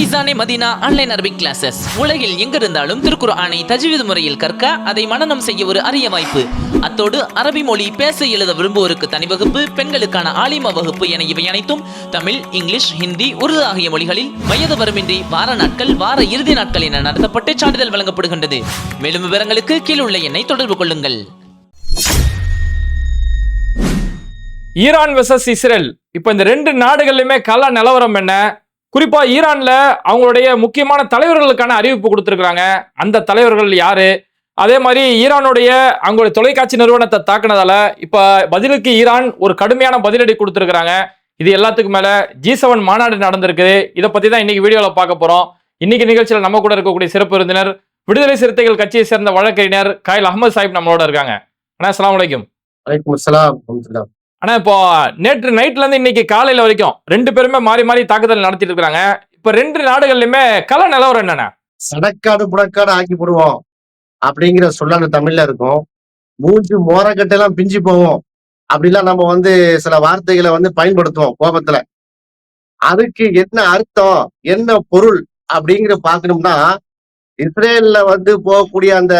Faizane Madina online Arabic classes உலகில் எங்கிருந்தாலும் திருக்குர்ஆனை தஜ்வீத் முறையில் கற்க அதை மனநம் செய்ய ஒரு அரிய வாய்ப்பு. அத்தோடு அரபி மொழி பேச எழுத விரும்புவோருக்கு தனி வகுப்பு பெண்களுக்கான ஆலிம வகுப்பு என இவை அனைத்தும் தமிழ் இங்கிலீஷ் ஹிந்தி உருது ஆகிய மொழிகளில் வயது வரமின்றி வார நாட்கள் வார இறுதி நாட்கள் என நடத்தப்பட்டு சான்றிதழ் வழங்கப்படுகின்றது. மேலும் விவரங்களுக்கு கீழ் உள்ள எண்ணை தொடர்பு கொள்ளுங்கள். Iran versus Israel. இப்போ இந்த ரெண்டு நாடுகள்லையுமே கல நிலவரம் என்ன? குறிப்பா ஈரான்ல அவங்களுடைய முக்கியமான தலைவர்களுக்கான அறிவிப்பு கொடுத்துருக்காங்க அந்த தலைவர்கள் யாரு? அதே மாதிரி ஈரானுடைய அவங்களுடைய தொலைக்காட்சி நிறுவனத்தை தாக்குனதால இப்ப பதிலுக்கு ஈரான் ஒரு கடுமையான பதிலடி கொடுத்துருக்காங்க இது எல்லாத்துக்கும் மேல ஜி செவன் மாநாடு நடந்திருக்குது இதை பத்தி தான் இன்னைக்கு வீடியோல பார்க்க போறோம். இன்னைக்கு நிகழ்ச்சியில் நம்ம கூட இருக்கக்கூடிய சிறப்பு விருந்தினர் விடுதலை சிறுத்தைகள் கட்சியை சேர்ந்த வழக்கறிஞர் காயில் அகமது சாஹிப் நம்மளோட இருக்காங்க. அண்ணா அஸ்ஸலாமு அலைக்கும். வலைக்கும் அஸ்ஸலாம். ஆனா இப்போ நேற்று நைட்ல இருந்து இன்னைக்கு காலையில வரைக்கும் ரெண்டு பேருமே மாறி மாறி தாக்குதல் நடத்திட்டு இருக்கிறாங்க இப்ப ரெண்டு நாடுகள்லயுமே கல நிலவரம் என்னென்ன? சடக்காடு புடக்காடு ஆக்கி போடுவோம். அப்படிங்கிற சொல்லான தமிழ்ல இருக்கும். மூஞ்சி மோரக்கட்டெல்லாம் பிஞ்சு போவோம் அப்படிலாம் நம்ம வந்து சில வார்த்தைகளை வந்து பயன்படுத்துவோம் கோபத்துல. அதுக்கு என்ன அர்த்தம்? என்ன பொருள்? அப்படிங்கிற பார்க்கணும்னா இஸ்ரேல்ல வந்து போகக்கூடிய அந்த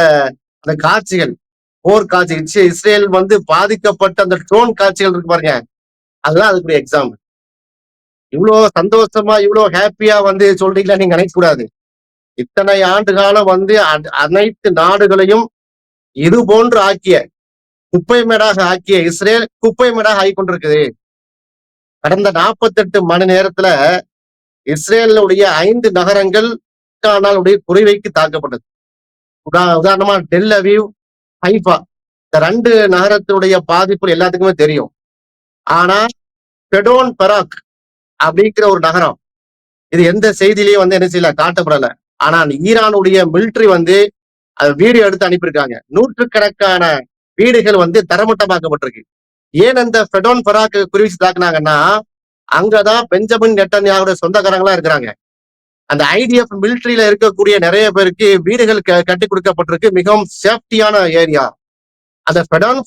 அந்த காட்சிகள் போர் காட்சி இஸ்ரேல் வந்து பாதிக்கப்பட்ட அந்த ட்ரோன் காட்சிகள் இருக்கு பாருங்க. அதெல்லாம் அதுக்குரிய எக்ஸாம்பிள் இவ்வளவு சந்தோஷமா இவ்வளவு ஹாப்பியா வந்து சொல்றீங்களா நீங்க நினைக்க கூடாது. இத்தனை ஆண்டு காலம் வந்து அ- அனைத்து நாடுகளையும் இது போன்று ஆக்கிய குப்பை மேடாக ஆக்கிய இஸ்ரேல் குப்பை மேடாக ஆகி கொண்டிருக்குது கடந்த நாற்பத்தெட்டு மணி நேரத்துல இஸ்ரேலுடைய ஐந்து நகரங்கள் நாளுடைய குறைவைக்கு தாக்கப்பட்டது. உதா- உதாரணமா டெல் அவீவ் ஹைஃபா. இந்த ரெண்டு நகரத்துடைய பாதிப்பு எல்லாத்துக்குமே தெரியும். ஆனா பெடோன் பெராக் அப்படிங்கிற ஒரு நகரம். இது எந்த செய்தியிலயும் வந்து என்ன செய்யல காட்டப்படல. ஆனா ஈரானுடைய மிலிட்டரி வந்து அது வீடியோ எடுத்து அனுப்பியிருக்காங்க. நூற்றுக்கணக்கான வீடுகள் வந்து தரமட்டமாக்கப்பட்டிருக்கு. ஏன் அந்த ஃபெடோன் பராக் குறிவிச்சு தாக்குனாங்கன்னா அங்கதான் பெஞ்சமின் நெட்டன்யாவுடைய சொந்தக்காரங்களா இருக்கிறாங்க. அந்த ஐடிஎஃப் மிலிட்டரியில இருக்கக்கூடிய நிறைய பேருக்கு வீடுகள் க- கட்டி கொடுக்கப்பட்டிருக்கு. மிகவும் சேஃப்டியான ஏரியா அந்த ஃபெடோன்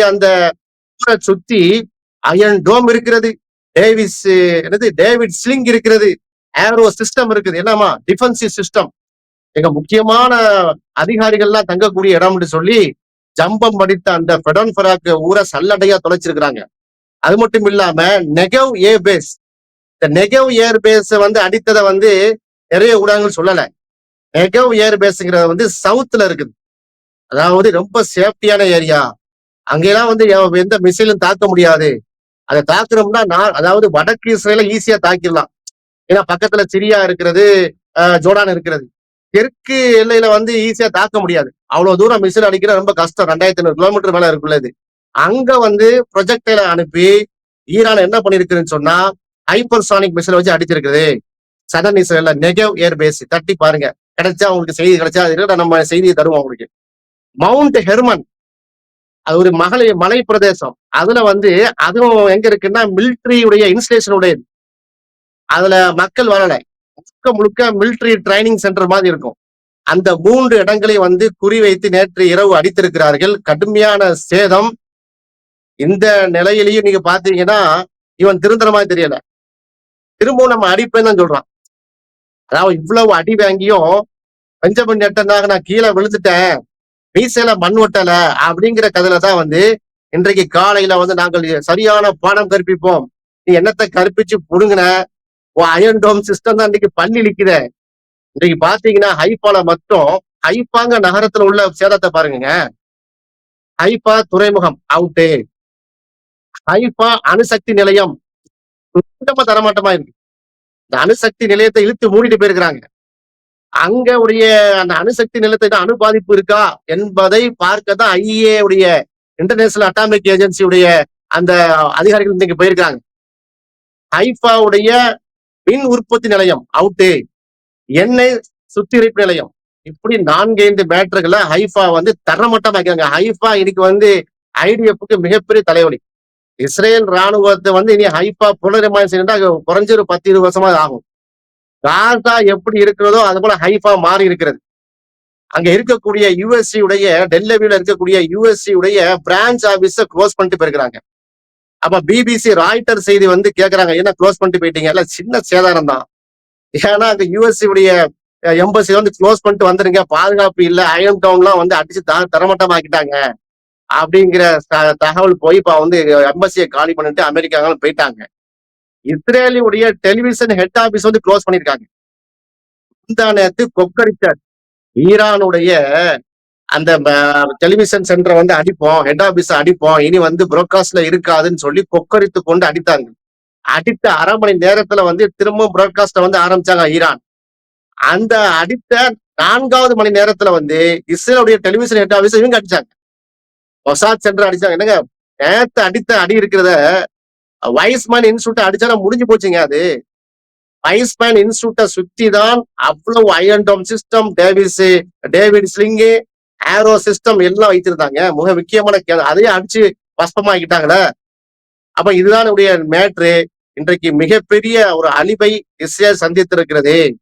அந்த ஊரை சுத்தி அயன் டோம் இருக்கிறது. டேவிஸ் என்னது? டேவிட் ஸ்லிங் இருக்கிறது. ஏரோ சிஸ்டம் இருக்குது. என்னமா டிஃபென்சிவ் சிஸ்டம் எங்க முக்கியமான அதிகாரிகள்லாம் தங்கக்கூடிய இடம்னு சொல்லி ஜம்பம் படித்த அந்த ஃபெடோன் ஊரை சல்லடையா தொலைச்சிருக்கிறாங்க. அது மட்டும் இல்லாம நெகவ் ஏ பேஸ் இந்த நெகவ் ஏர் பேஸ் வந்து அடித்ததை வந்து நிறைய ஊடகங்கள் சொல்லலை. நெகவ் ஏர் பேஸ்ங்கிறது வந்து சவுத்துல இருக்குது. அதாவது ரொம்ப சேஃப்டியான ஏரியா. அங்கெல்லாம் வந்து எந்த மிசைலும் தாக்க முடியாது. அதை தாக்குறோம்னா நான் அதாவது வடக்கு இஸ்ரேல ஈஸியா தாக்கிடலாம். ஏன்னா பக்கத்துல சிரியா இருக்கிறது ஜோர்டான் இருக்கிறது. தெற்கு எல்லையில வந்து ஈஸியா தாக்க முடியாது. அவ்வளவு தூரம் மிசைல் அடிக்கிற ரொம்ப கஷ்டம். ரெண்டாயிரத்தி ஐநூறு கிலோமீட்டர் மேல இருக்குள்ளது. அங்க வந்து ப்ரொஜெக்டைல அனுப்பி ஈரான் என்ன பண்ணிருக்குன்னு சொன்னா ஹைப்பர்சானிக் மிசைல் வச்சு அடிச்சிருக்குது சதன் இஸ்ரேல நெகவ் ஏர் பேஸ் தட்டி பாருங்க. கிடைச்சா உங்களுக்கு செய்தி கிடைச்சா அது நம்ம செய்தியை தருவோம் உங்களுக்கு மவுண்ட் ஹெர்மன் அது ஒரு மகளை மலை பிரதேசம் அதுல வந்து அதுவும் எங்க இருக்குன்னா மிலிட்டரியுடைய இன்ஸ்டலேஷன் உடையது அதுல மக்கள் வரல முழுக்க முழுக்க மிலிட்டரி ட்ரைனிங் சென்டர் மாதிரி இருக்கும். அந்த மூன்று இடங்களை வந்து குறிவைத்து நேற்று இரவு அடித்திருக்கிறார்கள். கடுமையான சேதம். இந்த நிலையிலையும் நீங்க பாத்தீங்கன்னா இவன் திருந்தரமா தெரியல. திரும்பவும் நம்ம அடிப்பேன்னு தான் சொல்றான். அதாவது இவ்வளவு அடி வாங்கியும் பெஞ்சமின் நெட்டனாக நான் கீழே விழுந்துட்டேன் மீசையில மண் ஒட்டல அப்படிங்கிற கதையில தான் வந்து இன்றைக்கு காலையில வந்து நாங்கள் சரியான பாடம் கற்பிப்போம். நீ என்னத்தை கற்பிச்சு புடுங்கின? அயன் டோம் சிஸ்டம் தான் இன்னைக்கு பள்ளி நிக்குதே இன்னைக்கு பாத்தீங்கன்னா ஹைபால மட்டும் ஹைப்பாங்க நகரத்துல உள்ள சேதத்தை பாருங்க ஹைப்பா துறைமுகம் அவுட்டு ஹைப்பா அணுசக்தி நிலையம் சுத்தமா தரமாட்டமா இருக்கு. இந்த அணுசக்தி நிலையத்தை இழுத்து மூடிட்டு போயிருக்கிறாங்க. அங்க உடைய அந்த அணுசக்தி நிலையத்தை தான் அணு பாதிப்பு இருக்கா என்பதை பார்க்க தான் ஐஏ உடைய இன்டர்நேஷனல் அட்டாமிக் ஏஜென்சியுடைய அந்த அதிகாரிகள் இன்னைக்கு போயிருக்காங்க ஹைஃபாவுடைய மின் உற்பத்தி நிலையம் அவுட்டு எண்ணெய் சுத்திகரிப்பு நிலையம். இப்படி நான்கைந்து மேட்டர்களை ஹைஃபா வந்து தரமட்டமாக்கிறாங்க ஹைஃபா இன்னைக்கு வந்து ஐடிஎஃப்க்கு மிகப்பெரிய தலைவலி. இஸ்ரேல் ராணுவத்தை வந்து இனி ஹைப்பா புனரமாயம் செய்யணும்னா அது குறைஞ்ச ஒரு பத்து இருபது வருஷமா ஆகும். காசா எப்படி இருக்கிறதோ அது போல ஹைஃபா மாறி இருக்கிறது. அங்க இருக்கக்கூடிய யூஎஸ்சி உடைய டெல்லவில இருக்கக்கூடிய யூஎஸ்சி உடைய பிரான்ச் ஆபீஸ க்ளோஸ் பண்ணிட்டு போயிருக்கிறாங்க. அப்ப பிபிசி ராய்டர் செய்தி வந்து கேக்குறாங்க என்ன க்ளோஸ் பண்ணிட்டு போயிட்டீங்க? இல்ல சின்ன சேதாரம் தான். ஏன்னா அங்க யூஎஸ்சி உடைய எம்பசி வந்து க்ளோஸ் பண்ணிட்டு வந்துருங்க பாதுகாப்பு இல்லை அயன் டவுன்லாம் வந்து அடிச்சு த தரமட்டமாக்கிட்டாங்க. அப்படிங்கிற த- தகவல் போய் இப்ப வந்து எம்பசியை காலி பண்ணிட்டு அமெரிக்காங்களும் போயிட்டாங்க. இஸ்ரேலியுடைய டெலிவிஷன் ஹெட் ஆபீஸ் வந்து க்ளோஸ் பண்ணிருக்காங்க. முந்தா நேரத்து கொக்கரிச்சர் ஈரானுடைய அந்த டெலிவிஷன் சென்டரை வந்து அடிப்போம் ஹெட் ஆபீஸ் அடிப்போம் இனி வந்து புரோட்காஸ்ட்ல இருக்காதுன்னு சொல்லி கொக்கரித்து கொண்டு அடித்தாங்க. அடித்த அரை மணி நேரத்துல வந்து திரும்ப புரோட்காஸ்ட வந்து ஆரம்பிச்சாங்க ஈரான். அந்த அடித்த நான்காவது மணி நேரத்துல வந்து இஸ்ரேலுடைய டெலிவிஷன் ஹெட் ஆபீஸ் இவங்க அடிச்சாங்க. மொசாத் சென்டர் அடிச்சாங்க. என்னங்க? நேத்து அடித்த அடி இருக்கிறத வைஸ்மேன் இன்ஸ்டியூட்டை அடிச்சா முடிஞ்சு போச்சுங்க அது. வைஸ்மேன் இன்ஸ்டியூட்டை சுத்தி தான் அவ்வளவு iron dome system Davis David sling arrow system எல்லாம் வைத்திருந்தாங்க. மிக முக்கியமான கே- அதையும் அடிச்சு பஸ்பமாக்கிட்டாங்களே. அப்ப இதுதான் உடைய மேட்ரு இன்றைக்கு மிகப்பெரிய ஒரு அழிவை இஸ்ரேல் சந்தித்திருக்கிறது.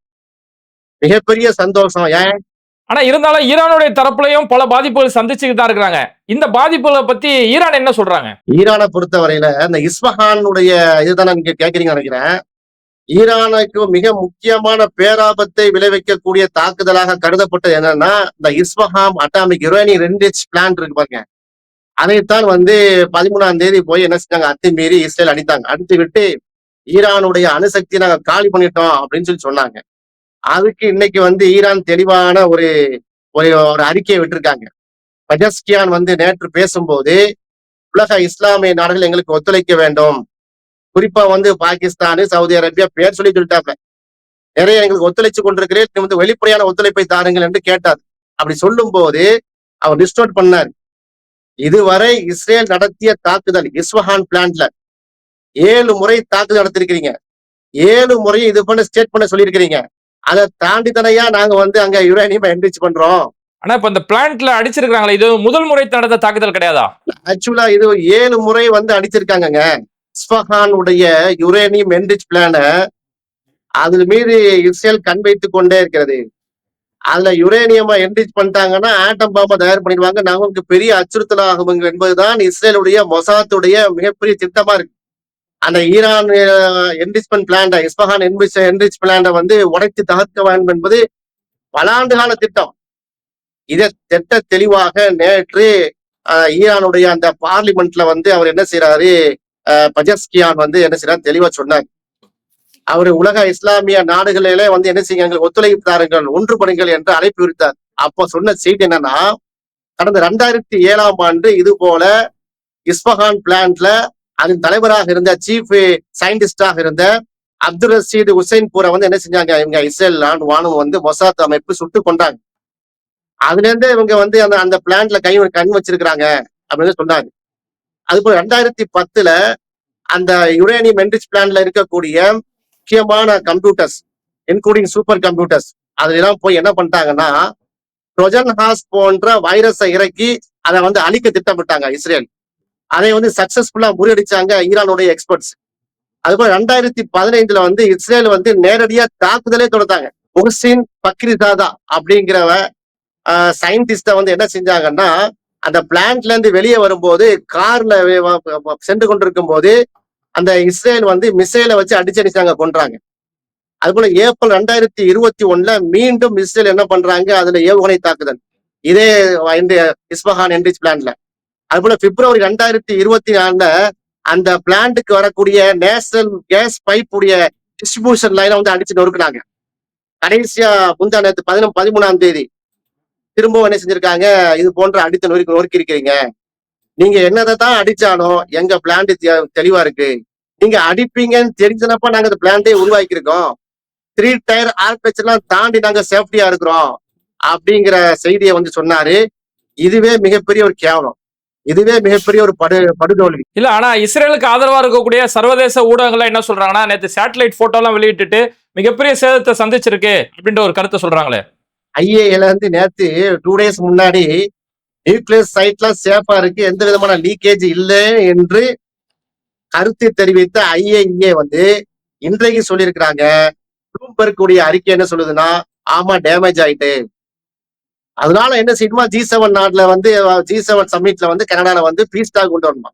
மிகப்பெரிய சந்தோஷம். ஏன்? ஆனா இருந்தாலும் ஈரானுடைய தரப்புலயும் பல பாதிப்புகள் சந்திச்சுக்கிட்டு தான் இருக்கிறாங்க. இந்த பாதிப்புகளை பத்தி ஈரான் என்ன சொல்றாங்க? ஈரானை பொறுத்தவரையில இந்த இஸ்பஹானுடைய இதுதானே நீங்க கேக்குறீங்க நினைக்கிறேன். ஈரானுக்கு மிக முக்கியமான பேராபத்தை விளைவிக்கக்கூடிய தாக்குதலாக கருதப்பட்டது என்னன்னா இந்த இஸ்பஹாம் அட்டாமிக் யுரேனி ரெண்டிச் பிளான்ட் இருக்கு பாருங்க. அதைத்தான் வந்து பதிமூணாம் தேதி போய் என்ன செஞ்சாங்க? அத்துமீறி இஸ்ரேல் அடித்தாங்க. அடித்து விட்டு ஈரானுடைய அணுசக்தியை நாங்கள் காலி பண்ணிட்டோம் அப்படின்னு சொல்லி சொன்னாங்க. அதுக்கு இன்னைக்கு வந்து ஈரான் தெளிவான ஒரு ஒரு ஒரு அறிக்கையை விட்டிருக்காங்க. பஜஸ்கியான் வந்து நேற்று பேசும்போது உலக இஸ்லாமிய நாடுகள் எங்களுக்கு ஒத்துழைக்க வேண்டும். குறிப்பா வந்து பாகிஸ்தான் சவுதி அரேபியா பேர் சொல்லி சொல்லிட்டாங்க நிறைய எங்களுக்கு ஒத்துழைச்சு கொண்டிருக்கிறேன். நீ வந்து வெளிப்படையான ஒத்துழைப்பை தாருங்கள் என்று கேட்டார். அப்படி சொல்லும் போது அவர் டிஸ்டோட் பண்ணார். இதுவரை இஸ்ரேல் நடத்திய தாக்குதல் இஸ்வஹான் பிளான்ட்ல ஏழு முறை தாக்குதல் நடத்திருக்கிறீங்க. ஏழு முறையும் இது பண்ண ஸ்டேட் பண்ண சொல்லியிருக்கிறீங்க. அதை தாண்டி தனையா நாங்க வந்து அங்க யுரேனியம் என்ரிச் பண்றோம். ஆனா இப்ப இந்த பிளான்ட்ல அடிச்சிருக்காங்களே இது முதல் முறை நடந்த தாக்குதல் கிடையாதா? ஆக்சுவலா இது ஏழு முறை வந்து அடிச்சிருக்காங்கங்க. இஸ்ஃபஹான் உடைய யுரேனியம் என்ரிச் பிளான அது மீது இஸ்ரேல் கண் வைத்துக் கொண்டே இருக்கிறது. அதுல யுரேனியமா என்ரிச் பண்ணிட்டாங்கன்னா ஆட்டம் பாம்பை தயார் பண்ணிடுவாங்க. நமக்கு பெரிய அச்சுறுத்தல் ஆகும் என்பதுதான் இஸ்ரேலுடைய மொசாத்துடைய மிகப்பெரிய திட்டமா இருக்கு. அந்த Iran enrichment plan Isfahan enrich enrich பிளான்ட வந்து உடைத்து தகர்க்க வேண்டும் என்பது பல கால திட்டம். இதை திட்ட தெளிவாக நேற்று ஆஹ் ஈரானுடைய அந்த பார்லிமெண்ட்ல வந்து அவர் என்ன செய்யறாரு ஆஹ் பஜஸ்கியான் வந்து என்ன செய்யறாரு தெளிவா சொன்னார். அவர் உலக இஸ்லாமிய நாடுகளிலே வந்து என்ன செய்யுங்க எங்களுக்கு ஒத்துழைப்பு தாருங்கள் ஒன்றுபடுங்கள் என்று அழைப்பு விடுத்தார். அப்போ சொன்ன செய்தி என்னன்னா கடந்த ரெண்டாயிரத்தி ஏழாம் ஆண்டு இது போல இஸ்பஹான் பிளான்ட்ல அதன் தலைவராக இருந்த சீஃப் சயின்டிஸ்டாக இருந்த அப்துல் ரஷீத் உசைன்பூரை வந்து என்ன செஞ்சாங்க? இவங்க இஸ்ரேல் வானம் வந்து மொசாத் அமைப்பு சுட்டு கொண்டாங்க. அதுல இருந்து இவங்க வந்து அந்த அந்த பிளான்ட்ல கை கண் வச்சிருக்கிறாங்க அப்படின்னு சொன்னாங்க. அதுபோல் ரெண்டாயிரத்தி பத்துல அந்த யுரேனியம் என்ரிச் பிளான்ல இருக்கக்கூடிய முக்கியமான கம்ப்யூட்டர்ஸ் இன்க்ளூடிங் சூப்பர் கம்ப்யூட்டர்ஸ் அதுலாம் போய் என்ன பண்ணிட்டாங்கன்னா ட்ரொஜன் ஹாஸ் போன்ற வைரஸை இறக்கி அதை வந்து அழிக்க திட்டமிட்டாங்க இஸ்ரேல். அதை வந்து சக்சஸ்ஃபுல்லா முறியடிச்சாங்க ஈரானுடைய எக்ஸ்பர்ட்ஸ் அதுபோல ரெண்டாயிரத்தி பதினைந்துல வந்து இஸ்ரேல் வந்து நேரடியா தாக்குதலே தொடர்ந்தாங்க முஹ்சின் பக்ரிதாதா அப்படிங்கிறவ சயின்டிஸ்ட வந்து என்ன செஞ்சாங்கன்னா அந்த பிளான்ட்ல இருந்து வெளியே வரும்போது கார்ல சென்று கொண்டிருக்கும் போது அந்த இஸ்ரேல் வந்து மிசைலை வச்சு அடிச்சு அடிச்சாங்க கொன்றாங்க. அதுபோல ஏப்ரல் ரெண்டாயிரத்தி இருபத்தி ஒண்ணுல மீண்டும் இஸ்ரேல் என்ன பண்றாங்க அதுல ஏவுகணை தாக்குதல். இதே இந்த இஸ்பஹான் என்ரிச் பிளான்ல அதுபோல பிப்ரவரி ரெண்டாயிரத்தி இருபத்தி நாலுல அந்த பிளான்ட்டுக்கு வரக்கூடிய நேஷனல் கேஸ் பைப் உடைய டிஸ்ட்ரிபியூஷன் லைனை வந்து அடிச்சு நொறுக்குனாங்க. கடைசியா முந்தா நேரத்து பதினொன்று பதிமூணாம் தேதி திரும்பவும் என்ன செஞ்சிருக்காங்க? இது போன்ற அடித்து நொறுக்கி நொறுக்கி இருக்கிறீங்க நீங்க என்னதை தான் அடிச்சாலும் எங்க பிளான்ட் தெளிவா இருக்கு. நீங்க அடிப்பீங்கன்னு தெரிஞ்சனப்ப நாங்க அந்த பிளான்டே உருவாக்கியிருக்கோம். த்ரீ டயர் ஆர்கெச்சர்லாம் தாண்டி நாங்க சேஃப்டியா இருக்கிறோம். அப்படிங்கிற செய்தியை வந்து சொன்னாரு. இதுவே மிகப்பெரிய ஒரு கேவலம். இதுவே மிகப்பெரிய ஒரு படு படுதோல்வி. இல்ல ஆனா இஸ்ரேலுக்கு ஆதரவா இருக்கக்கூடிய சர்வதேச ஊடகங்கள்லாம் என்ன சொல்றாங்கன்னா நேத்து சேட்டலைட் போட்டோ எல்லாம் வெளியிட்டுட்டு மிகப்பெரிய சேதத்தை சந்திச்சிருக்கு அப்படின்ற ஒரு கருத்தை சொல்றாங்களே. ஐஏல இருந்து நேத்து டூ டேஸ் முன்னாடி நியூக்ளியர் சைட்லாம் சேஃபா இருக்கு எந்த விதமான லீக்கேஜ் இல்லை என்று கருத்து தெரிவித்த ஐஏஇஏ வந்து இன்றைக்கு சொல்லியிருக்கிறாங்க. ப்ளூம்பர்க் உடைய அறிக்கை என்ன சொல்லுதுன்னா ஆமா டேமேஜ் ஆயிட்டு. அதனால என்ன செய்யணுமா? ஜி செவன் நாட்டுல வந்து ஜி செவன் சம்மிட்ல வந்து கனடால வந்து பீஸ்டா கொண்டு வரணுமா?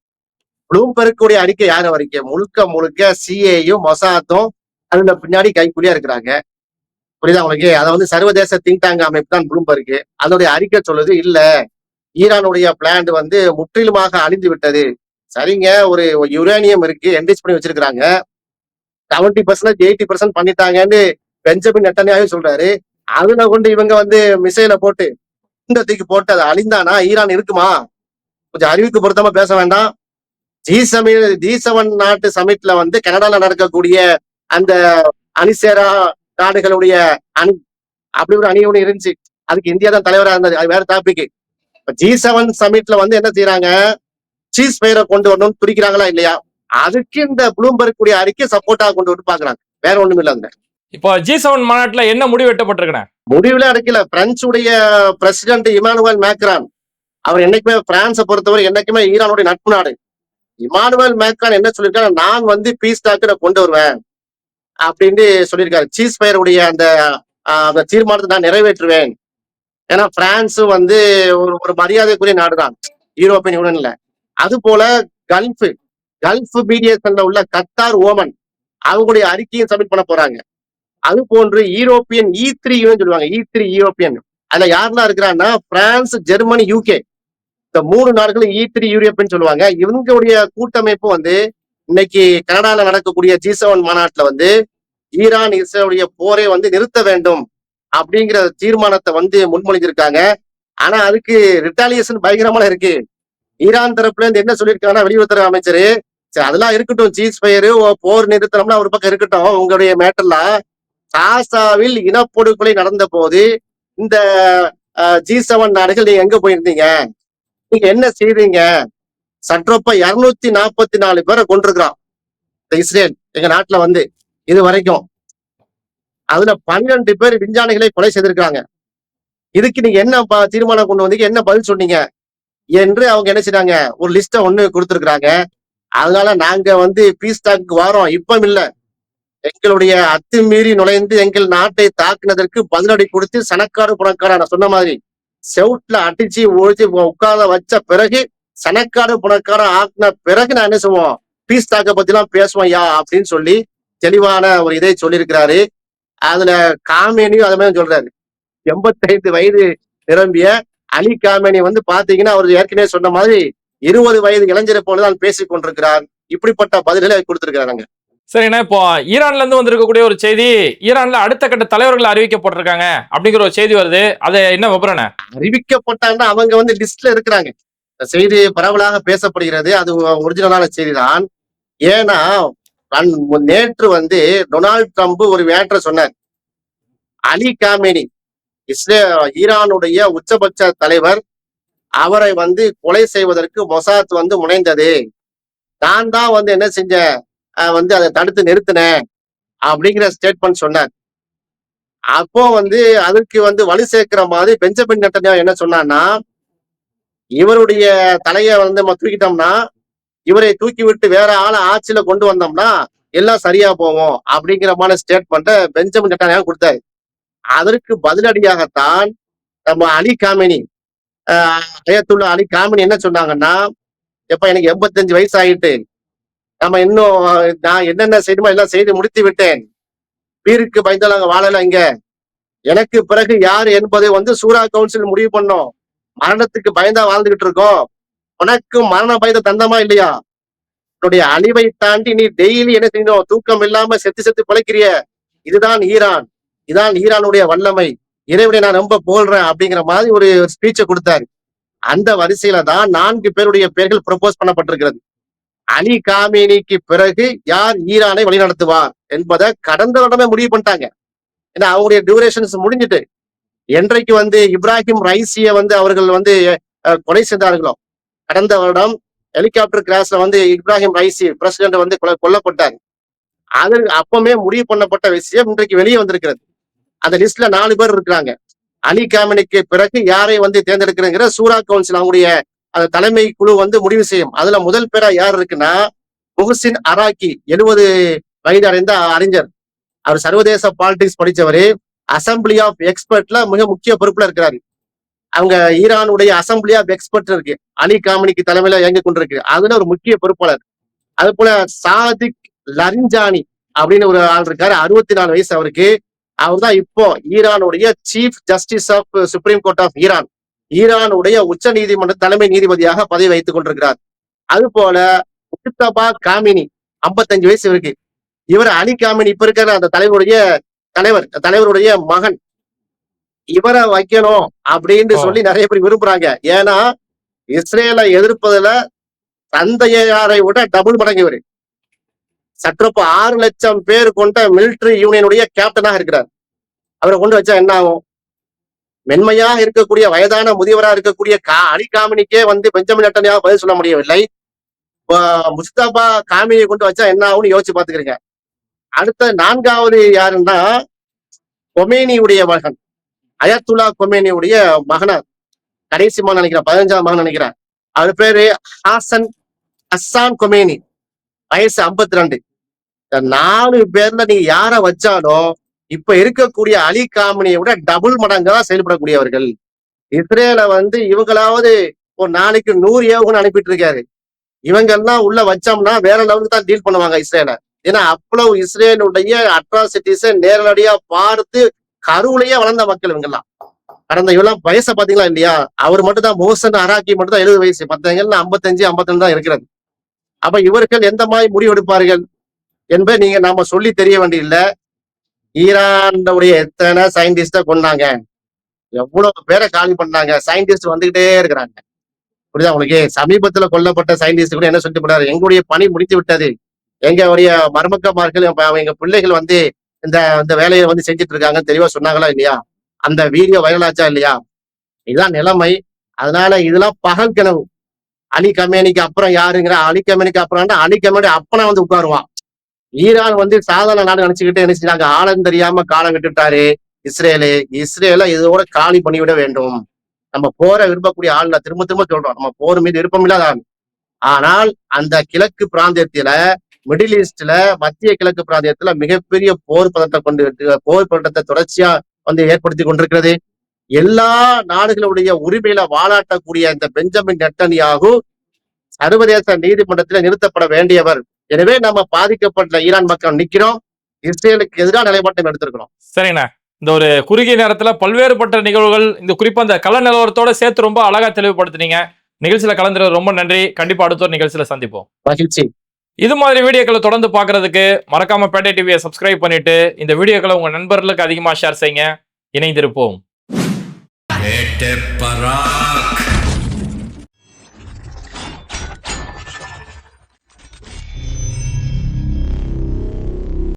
ப்ளூம்பெருக்குடைய அறிக்கை யார் வரைக்கும் முழுக்க முழுக்க சிஏயும் மொசாத்தும் அதுல பின்னாடி கைக்குள்ளியா இருக்கிறாங்க. புரியுதா உங்களுக்கு? அதை வந்து சர்வதேச திங்க் டேங்க் அமைப்பு தான் ப்ளூம்பர்க் அதனுடைய அறிக்கை சொல்லுது இல்ல ஈரானுடைய பிளான்ட் வந்து முற்றிலுமாக அழிந்து விட்டது. சரிங்க ஒரு யுரேனியம் இருக்கு என்ரிச் பண்ணி வச்சிருக்கிறாங்க. செவன்டி பர்சன்ட் எயிட்டி பர்சன்ட் பண்ணிட்டாங்கன்னு பெஞ்சமின் நெட்டனையாவே சொல்றாரு. அதுல கொண்டு இவங்க வந்து மிசைல போட்டு இந்த தூக்கி போட்டு அதை அழிந்தானா? ஈரான் இருக்குமா? கொஞ்சம் அறிவுக்கு பொருத்தமா பேச வேண்டாம். ஜி சமி ஜி செவன் நாட்டு சமிட்ல வந்து கனடால நடக்கக்கூடிய அந்த அணிசேரா நாடுகளுடைய அணி அப்படி ஒரு அணி ஒண்ணு இருந்துச்சு. அதுக்கு இந்தியா தான் தலைவரா இருந்தது. அது வேற டாபிக் ஜி செவன் சமிட்ல வந்து என்ன செய்யறாங்க சீஸ் பெயரை கொண்டு வரணும்னு துடிக்கிறாங்களா இல்லையா? அதுக்கு இந்த ப்ளூம்பர்க் கூடிய அறிக்கை சப்போர்ட்டா கொண்டு வந்து பாக்குறாங்க வேற ஒண்ணும் இல்ல அந்த இப்போ ஜி செவன் மாநாட்டில் என்ன முடிவு எட்டப்பட்டிருக்குண்ணே முடிவுல அடைக்கல. பிரெஞ்சுடைய பிரசிடென்ட் இமானுவேல் மேக்ரான். அவர் என்னைக்குமே பிரான்ஸை பொறுத்தவரை என்னைக்குமே ஈரானுடைய நட்பு நாடு. இமானுவேல் மேக்ரான் என்ன சொல்லியிருக்காரு? நான் வந்து பீஸ் டாக்கரை கொண்டு வருவேன். அப்படின்னு சொல்லியிருக்காரு. சீஸ் பயருடைய அந்த அந்த தீர்மானத்தை நான் நிறைவேற்றுவேன். ஏன்னா பிரான்ஸ் வந்து ஒரு ஒரு மரியாதைக்குரிய நாடுதான். யூரோப்பியன் யூனியன்ல அது போல கல்ஃப் கல்ஃப் மீடியேஷன்ல உள்ள கத்தார் ஓமன் அவங்களுடைய அறிக்கையும் சப்மிட் பண்ண போறாங்க. அது போன்று யூரோப்பியன் இ e த்ரீ சொல்லுவாங்க. E இ த்ரீ யூரோப்பியன் அதுல யாரெல்லாம் இருக்கிறான்னா பிரான்ஸ் ஜெர்மனி யூகே இந்த மூணு நாடுகளும் e இ த்ரீ யூரோப்பியன் சொல்லுவாங்க. இவங்களுடைய கூட்டமைப்பு வந்து இன்னைக்கு கனடால நடக்கக்கூடிய ஜி செவன் மாநாட்டுல வந்து ஈரான் இஸ்ரேலுடைய போரை வந்து நிறுத்த வேண்டும் அப்படிங்கிற தீர்மானத்தை வந்து முன்மொழிஞ்சிருக்காங்க. ஆனா அதுக்கு ரிட்டாலியேஷன் பயங்கரமான இருக்கு. ஈரான் தரப்புல இருந்து என்ன சொல்லியிருக்காங்கன்னா வெளியுறவுத்துறை அமைச்சரு சரி அதெல்லாம் இருக்கட்டும். சீஸ் ஃபயரு போர் நிறுத்தணும்னா ஒரு பக்கம் இருக்கட்டும். உங்களுடைய மேட்டர்லாம் காசாவில் இனப்படுகொலை நடந்த போது இந்த ஜி செவன் நாடுகள் நீங்க எங்க போயிருந்தீங்க? நீங்க என்ன செய்றீங்க சற்றப்ப இருநூத்தி நாற்பத்தி நாலு பேரை கொண்டிருக்கிறான் இந்த இஸ்ரேல் எங்க நாட்டுல வந்து இது வரைக்கும். அதுல பன்னிரண்டு பேர் விஞ்ஞானிகளை கொலை செய்திருக்காங்க இதுக்கு நீங்க என்ன ப- தீர்மானம் கொண்டு வந்தீங்க? என்ன பதில் சொன்னீங்க? என்று அவங்க என்ன செய்றாங்க? ஒரு லிஸ்ட ஒண்ணு கொடுத்திருக்காங்க அதனால நாங்க வந்து பீஸ் டாக்கு வரோம். இப்பம் இல்லை. எங்களுடைய அத்துமீறி நுழைந்து எங்கள் நாட்டை தாக்குனதற்கு பதிலடி கொடுத்து சனக்காடு புனக்காடு நான் சொன்ன மாதிரி செவுட்ல அடிச்சு ஒழிச்சு உட்கார வச்ச பிறகு சனக்காடு புனக்காடு ஆக்குன பிறகு நான் என்ன சொல்லுவோம்? பீஸ் தாக்க பத்தி எல்லாம் பேசுவோம் யா அப்படின்னு சொல்லி தெளிவான ஒரு இதை சொல்லியிருக்கிறாரு. அதுல காமேனியும் அது மாதிரி சொல்றாரு. எண்பத்தைந்து வயது நிரம்பிய அலி காமேனி வந்து பாத்தீங்கன்னா அவர் ஏற்கனவே சொன்ன மாதிரி இருபது வயது இளைஞரை போலதான் பேசிக் கொண்டிருக்கிறார் இப்படிப்பட்ட பதில்களை கொடுத்திருக்கிறாங்க சரிண்ணா இப்போ ஈரான்ல இருந்து வந்திருக்கக்கூடிய ஒரு செய்தி ஈரான்ல அடுத்த கட்ட தலைவர்கள் அறிவிக்கப்பட்டிருக்காங்க அப்படிங்கிற ஒரு செய்தி வருது. அது என்ன விபரம் அறிவிக்கப்பட்டாங்கன்னா அவங்க வந்து லிஸ்ட்ல இருக்கிறாங்க. இந்த செய்தி பரவலாக பேசப்படுகிறது. அது ஒரிஜினலான செய்திதான். ஏன்னா நேற்று வந்து டொனால்ட் ட்ரம்ப் ஒரு மேட்டரை சொன்னார். அலி காமேனி இஸ்ரே ஈரானுடைய உச்சபட்ச தலைவர் அவரை வந்து கொலை செய்வதற்கு மொசாத் வந்து முனைந்தது. நான் தான் வந்து என்ன செஞ்சேன்? வந்து அதை தடுத்து நிறுத்தினேன் அப்படிங்கிற ஸ்டேட்மெண்ட் சொன்னார். அப்போ வந்து அதுக்கு வந்து வலு சேர்க்கிற மாதிரி பெஞ்சமின் நெட்டன்யாஹு என்ன சொன்னான்னா இவருடைய தலையை வந்து நம்ம தூக்கிட்டோம்னா இவரை தூக்கி விட்டு வேற ஆளை ஆட்சியில கொண்டு வந்தோம்னா எல்லாம் சரியா போவோம் அப்படிங்கிற மாதிரி ஸ்டேட்மெண்ட்டை பெஞ்சமின் நெட்டன்யாஹு கொடுத்தாரு. அதற்கு பதிலடியாகத்தான் நம்ம அலி காமினி ஆஹ் அயத்துள்ள அலி காமினி என்ன சொன்னாங்கன்னா எப்ப எனக்கு எண்பத்தஞ்சு வயசு ஆயிட்டு நம்ம இன்னும் நான் என்னென்ன செய்யணுமோ எல்லாம் செய்து முடித்து விட்டேன். பீருக்கு பயந்தால் அங்க வாழல இங்க. எனக்கு பிறகு யார் என்பதை வந்து சூரா கவுன்சில் முடிவு பண்ணோம். மரணத்துக்கு பயந்தா வாழ்ந்துகிட்டு இருக்கோம். உனக்கு மரண பயந்த தந்தமா இல்லையா? உன்னுடைய அழிவை தாண்டி நீ டெய்லி என்ன செய்யணும்? தூக்கம் இல்லாம செத்து செத்து பிழைக்கிறிய. இதுதான் ஈரான். இதான் ஈரானுடைய வல்லமை. இறைவனை நான் ரொம்ப போல்றேன் அப்படிங்கிற மாதிரி ஒரு ஸ்பீச்சை கொடுத்தாரு. அந்த வரிசையில தான் நான்கு பேருடைய பெயர்கள் ப்ரப்போஸ் பண்ணப்பட்டிருக்கிறது. அலி காமினிக்கு பிறகு யார் ஈரானை வழிநடத்துவார் என்பதை கடந்த வருடமே முடிவு பண்ணிட்டாங்க. ஏன்னா அவங்களுடைய டியூரேஷன்ஸ் முடிஞ்சிட்டு என்றைக்கு வந்து இப்ராஹிம் ரைசிய வந்து அவர்கள் வந்து கொலை செய்தார்களோ கடந்த வருடம் ஹெலிகாப்டர் கிராஸ்ல வந்து இப்ராஹிம் ரைசி பிரசிடென்ட் வந்து கொலை- கொல்லப்பட்டார். அது அப்பவுமே முடிவு பண்ணப்பட்ட விஷயம் இன்றைக்கு வெளியே வந்திருக்கிறது. அந்த லிஸ்ட்ல நாலு பேர் இருக்கிறாங்க. அலி காமினிக்கு பிறகு யாரை வந்து தேர்ந்தெடுக்கிறங்கிற சூரா கவுன்சில் அவங்களுடைய அந்த தலைமை குழு வந்து முடிவு செய்யும். அதுல முதல் பேரா யார் இருக்குன்னா முஹசின் அராக்கி எழுபது வயது அடைந்த அறிஞர். அவர் சர்வதேச பாலிடிக்ஸ் படிச்சவரு அசம்பிளி ஆஃப் எக்ஸ்பர்ட்ல மிக முக்கிய பொறுப்புல இருக்கிறாரு. அவங்க ஈரானுடைய அசம்பிளி ஆஃப் எக்ஸ்பர்ட் இருக்கு. அலி காமினிக்கு தலைமையில இயங்கி கொண்டிருக்கு. அதுல ஒரு முக்கிய பொறுப்பாளர். அது போல சாதிக் லரிஞ்சானி அப்படின்னு ஒரு ஆள் இருக்காரு. அறுபத்தி நாலு வயசு அவருக்கு. அவர் தான் இப்போ ஈரானுடைய chief justice of supreme court of Iran ஈரானுடைய உச்ச நீதிமன்ற தலைமை நீதிபதியாக பதவி வைத்துக் கொண்டிருக்கிறார். அது போல முஸ்தபா காமினி 55 வயசு இருக்கு இவர் அலி காமினி இப்ப இருக்கிற அந்த தலைவருடைய தலைவர் தலைவருடைய மகன். இவரை வைக்கணும் அப்படின்னு. சொல்லி நிறைய பேர் விரும்புறாங்க. ஏன்னா இஸ்ரேலை எதிர்ப்பதுல தந்தையாரை விட டபுள் மடங்கு இவரு. சற்றப்ப ஆறு லட்சம் பேர் கொண்ட மிலிட்டரி யூனியனுடைய கேப்டனாக இருக்கிறார். அவரை கொண்டு வச்சா என்ன ஆகும்? மென்மையா இருக்கக்கூடிய வயதான முதியவரா இருக்கக்கூடிய கா அணிகாமினிக்கே வந்து பெஞ்சமின் நட்டனியாக பதில் சொல்ல முடியவில்லை. முஸ்தபா காமினியை கொண்டு வச்சா என்ன ஆகும்னு யோசிச்சு பாத்துக்கிறீங்க அடுத்த நான்காவது யாருன்னா கொமேனியுடைய மகன். அயத்துல்லா கொமேனியுடைய மகனா கடைசி மகன் நினைக்கிறேன் பதினஞ்சாம் மகன் நினைக்கிறேன். அவர் பேரு ஹாசன் ஹஸ்ஸான் கொமேனி. வயசு 52 ரெண்டு. இந்த நாலு பேர்ல நீங்க யார வச்சாலும் இப்ப இருக்கக்கூடிய அலி காமினியை விட டபுள் மடங்கா செயல்படக்கூடியவர்கள். இஸ்ரேல வந்து இவங்களாவது ஒரு நாளைக்கு நூறு ஏவுகணை அனுப்பிட்டு இருக்காரு இவங்க எல்லாம் உள்ள வச்சோம்னா வேற லெவலுக்கு தான் டீல் பண்ணுவாங்க இஸ்ரேல. ஏன்னா அவ்வளவு இஸ்ரேலுடைய அட்ராசிட்டிஸை நேரடியா பார்த்து கருவிலேயே வளர்ந்த மக்கள் இவங்கெல்லாம். கடந்த இவெல்லாம் வயசை பாத்தீங்களா இல்லையா? அவர் மட்டும் தான் மோசன் அராக்கி மட்டும் தான் எழுபது வயசு. மத்தவங்க ஐம்பத்தஞ்சு ஐம்பத்தி தான் இருக்கிறது. அப்ப இவர்கள் எந்த மாதிரி முடிவெடுப்பார்கள் என்பதை நீங்க நாம சொல்லி தெரிய வேண்டியதில்லை. ஈரானுடைய எத்தனை சயின்டிஸ்ட கொண்டாங்க எவ்வளவு பேரை காலி பண்ணாங்க? சயின்டிஸ்ட் வந்துகிட்டே இருக்கிறாங்க. புரியுதா உங்களுக்கு? சமீபத்துல கொல்லப்பட்ட சயின்டிஸ்ட் கூட என்ன சொல்லிட்டு போனாரு எங்களுடைய பணி முடித்து விட்டது. எங்களுடைய மருமக்கமார்கள் எங்க பிள்ளைகள் வந்து இந்த இந்த வேலையை வந்து செஞ்சுட்டு இருக்காங்கன்னு தெளிவா சொன்னாங்களா இல்லையா? அந்த வீடியோ வைரலாச்சா இல்லையா? இதுதான் நிலைமை. அதனால இதெல்லாம் பகல் கனவு. அலி கமேனிக்கு அப்புறம் யாருங்கிற அலி கமேனிக்கு அப்புறம் அலி கமேனி அப்பனா வந்து உட்காருவான். ஈரான் வந்து சாதாரண நாடு நினைச்சுக்கிட்டு என்ன செஞ்சாங்க ஆழம் தெரியாம காலம் கட்டுட்டாரு இஸ்ரேலு இஸ்ரேல இதோட காலி பண்ணிவிட வேண்டும். நம்ம போற விரும்பக்கூடிய ஆள்ல திரும்ப திரும்ப சொல்றோம். நம்ம போர் மீது விருப்பம் இல்லாத ஆள். ஆனால் அந்த கிழக்கு பிராந்தியத்தில மிடில் ஈஸ்ட்ல மத்திய கிழக்கு பிராந்தியத்துல மிகப்பெரிய போர் பதத்தை கொண்டு போர் பதட்டத்தை தொடர்ச்சியா வந்து ஏற்படுத்தி கொண்டிருக்கிறது. எல்லா நாடுகளுடைய உரிமையில வாழாட்டக்கூடிய இந்த பெஞ்சமின் நெட்டனியாகு சர்வதேச நீதிமன்றத்தில் நிறுத்தப்பட வேண்டியவர். எனவே நம்ம பாதிக்கப்பட்ட ஈரான் மக்கள் நிக்கிறோம். இஸ்ரேலுக்கு எதிராக நிலைப்பாட்டம் எடுத்திருக்கிறோம். சரிண்ணே. இந்த ஒரு குறுகிய நேரத்துல பல்வேறுபட்ட நிகழ்வுகள் இந்த குறிப்பா இந்த கள நிலவரத்தோட சேர்த்து ரொம்ப அழகா தெளிவுபடுத்துனீங்க. நிகழ்ச்சியில கலந்துறது ரொம்ப நன்றி. கண்டிப்பா அடுத்த ஒரு நிகழ்ச்சியில சந்திப்போம். மகிழ்ச்சி. இது மாதிரி வீடியோக்களை தொடர்ந்து பார்க்கறதுக்கு மறக்காம பேட்டை டிவியை சப்ஸ்கிரைப் பண்ணிட்டு இந்த வீடியோக்களை உங்க நண்பர்களுக்கு அதிகமா ஷேர் செய்யுங்க. இணைந்திருப்போம். பராக்.